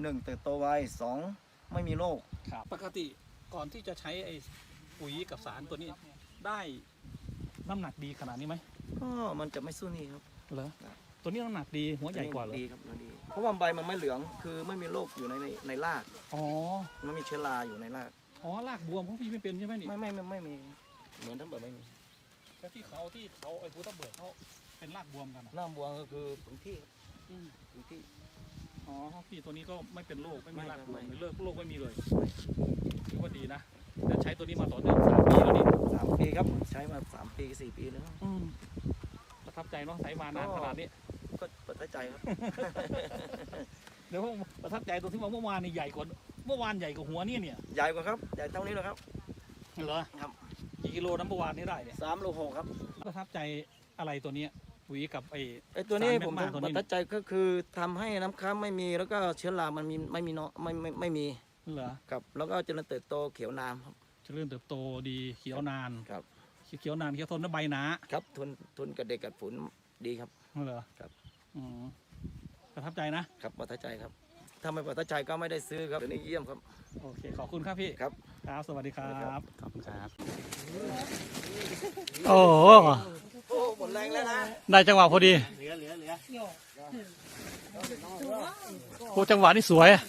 หนึ่งเติบโตไวสองไม่มีโรคครับปกติก่อนที่จะใช้ไอ้ปุ๋ยกับสารตัวนี้ได้น้ำหนักดีขนาดนี้ไหมก็มันจะไม่สู้นี่ครับ เหรอตัวนี้น้ำหนักดีหัวใหญ่กว่าเหรอดีครับดีเพราะว่าใบมันไม่เหลืองคือไม่มีโรคอยู่ในในในรากอ๋อไม่มีเชื้อราอยู่ในรากอ๋อรากบวมของพี่ไม่เป็นใช่ไหมนี่ไม่ไม่ไม่ไม่มีเหมือนทั้งหมดไม่มีแล้วที่เขาที่เขาไอ้ภูทับเบิกเขาเป็นรากบวมกันอะหน้าบวงก็คือพื้นที่พื้นที่ อ๋อพี่ตัวนี้ก็ไม่เป็นโรคไม่มีไม่รากครับบวมไม่หรือเลิกโรคไม่มีเลยถือว่าดีนะแล้วใช้ตัวนี้มาต่อเนื่องสามปีแล้วนี่สามปีครับใช้มาสามปีสี่ปีแล้วประทับใจเนาะใช้มานานขนาดนี้ก็ประทับใจครับ เดี๋ยวผมประทับใจตรงที่ว่าเมื่อวานนี่ใหญ่กว่าเมื่อวานใหญ่กว่าหัวเนี่ยเนี่ยใหญ่กว่าครับใหญ่เท่านี้เลยครับเหรอครับกี่กิโลน้ำเมื่อวานนี้ได้เนี่ยสามโลหกครับ ประทับใจอะไรตัวเนี้ย ปุ๋ยกับไอ้ ไอตัวนี้สารแมกผมมาตัวนี้ประทับใจก็คือทำให้น้ำค้างไม่มีแล้วก็เชื้อรามันมีไม่มีเนาะไม่ไม่ไม่มีเหรอครับแล้วก็เจริญเติบโตเขียวนามครับเจริญเติบโตดีเขียวนานครับ เขียวนานเขียวทนและใบหนาครับทนทนกับเด็กกับฝนดีครับ เหรอครับ อืมประทับใจนะ ครับประทับใจครับ ถ้าไม่ประทับใจก็ไม่ได้ซื้อครับตัวนี้เยี่ยมครับโอเค ขอบคุณครับพี่ ครับ ครับ สวัสดีครัสวัสดีครับบขอบคุณครับ โอ้โหโอ้หมดแร งแล้วนะได้จังหวะพอดีเหลือเหลือเหลือโอ้จังหวะนี่สวยอะ